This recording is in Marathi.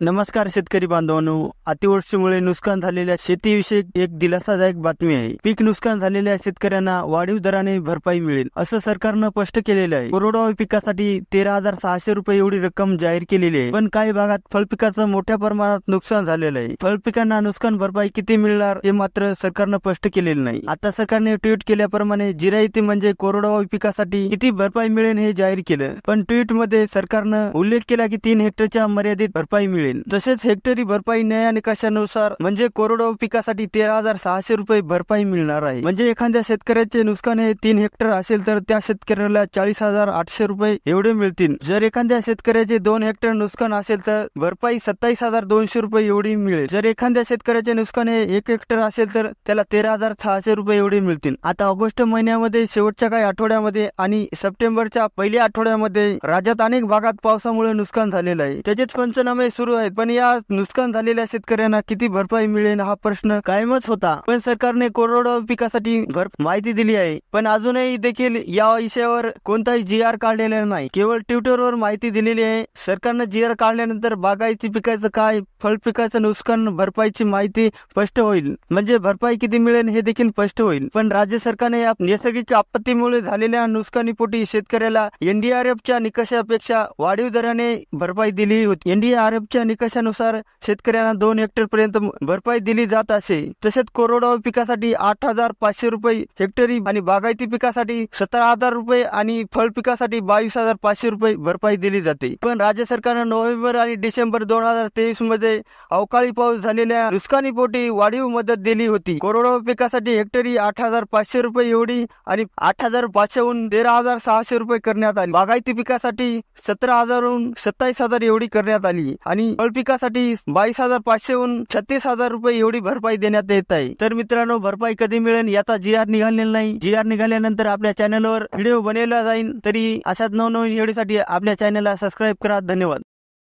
नमस्कार शेतकरी बांधवांनो. अतिवृष्टीमुळे नुकसान झालेल्या शेतीविषयी एक दिलासादायक बातमी आहे. पीक नुकसान झालेल्या शेतकऱ्यांना वाढीव दराने भरपाई मिळेल असं सरकारनं स्पष्ट केलेलं आहे. कोरडवाहू पिकासाठी तेरा हजार सहाशे रुपये एवढी रक्कम जाहीर केलेली आहे. पण काही भागात फळपिकाचं मोठ्या प्रमाणात नुकसान झालेलं आहे. फळपिकांना नुकसान भरपाई किती मिळणार हे मात्र सरकारनं स्पष्ट केलेलं नाही. आता सरकारने ट्विट केल्याप्रमाणे जिरायती म्हणजे कोरडवाहू पिकासाठी किती भरपाई मिळेल हे जाहीर केलं. पण ट्विटमध्ये सरकारनं उल्लेख केला की तीन हेक्टरच्या मर्यादित भरपाई मिळेल. तसेच हेक्टरी भरपाई न्याय निकषानुसार म्हणजे कोरडवाहू पिकासाठी तेरा हजार सहाशे रुपये भरपाई मिळणार आहे. म्हणजे एखाद्या शेतकऱ्याचे नुकसान हे तीन हेक्टर असेल तर त्या शेतकऱ्याला चाळीस हजार आठशे रुपये एवढे मिळतील. जर एखाद्या शेतकऱ्याचे दोन हेक्टर नुकसान असेल तर भरपाई सत्तावीस हजार दोनशे रुपये एवढी मिळेल. जर एखाद्या शेतकऱ्याचे नुकसान हे एक हेक्टर असेल तर त्याला तेरा हजार सहाशे रुपये एवढे मिळतील. आता ऑगस्ट महिन्यामध्ये शेवटच्या काही आठवड्यामध्ये आणि सप्टेंबरच्या पहिल्या आठवड्यामध्ये राज्यात अनेक भागात पावसामुळे नुकसान झालेलं आहे. त्याचेच पंचनामे सुरू आहेत. पण या नुकसान झालेल्या शेतकऱ्यांना किती भरपाई मिळेल हा प्रश्न कायमच होता. पण सरकारने कोरडवाहू पिकासाठी भर माहिती दिली आहे. पण अजूनही देखील या विषयावर कोणताही जी आर काढलेला नाही. केवळ ट्विटरवर माहिती दिलेली आहे. सरकारनं जी आर काढल्यानंतर बागायती पिकाचं काय फळ पिकाचं नुकसान भरपाईची माहिती स्पष्ट होईल. म्हणजे भरपाई किती मिळेल हे देखील स्पष्ट होईल. पण राज्य सरकारने या नैसर्गिक आपत्तीमुळे झालेल्या नुकसानीपोटी शेतकऱ्याला एनडीआरएफच्या निकषापेक्षा वाढीव दराने भरपाई दिली होती. एनडीआरएफच्या निकषानुसार शेतकऱ्यांना दोन हेक्टर पर्यंत भरपाई दिली जात असे. तसेच कोरडवाहू पिकासाठी आठ हजार पाचशे रुपये हेक्टरी आणि बागायती पिकासाठी सतरा हजार रुपये आणि फळ पिकासाठी बावीस हजार पाचशे रुपये भरपाई दिली जाते. पण राज्य सरकारनं नोव्हेंबर आणि डिसेंबर दोन हजार तेवीसमध्ये अवकाळी पाऊस झालेल्या नुकसानीपोटी वाढीव मदत दिली होती. कोरडवाहू पिकासाठी हेक्टरी आठ हजार पाचशे रुपये एवढी आणि आठ हजार पाचशेहून तेरा हजार सहाशे रुपये करण्यात आली. बागायती पिकासाठी सतरा हजारहून सत्तावीस हजार एवढी करण्यात आली आणि फळ पिकासाठी बावीस हजार पाचशेहून छत्तीस हजार रुपये एवढी भरपाई देण्यात येत आहे. तर मित्रांनो भरपाई कधी मिळेल याचा जी आर निघालेला नाही. जी आर निघाल्यानंतर आपल्या चॅनलवर व्हिडिओ बनवला जाईल तरी अशाच नवनवीन व्हिडिओसाठी आपल्या चॅनलला सबस्क्राईब करा. धन्यवाद.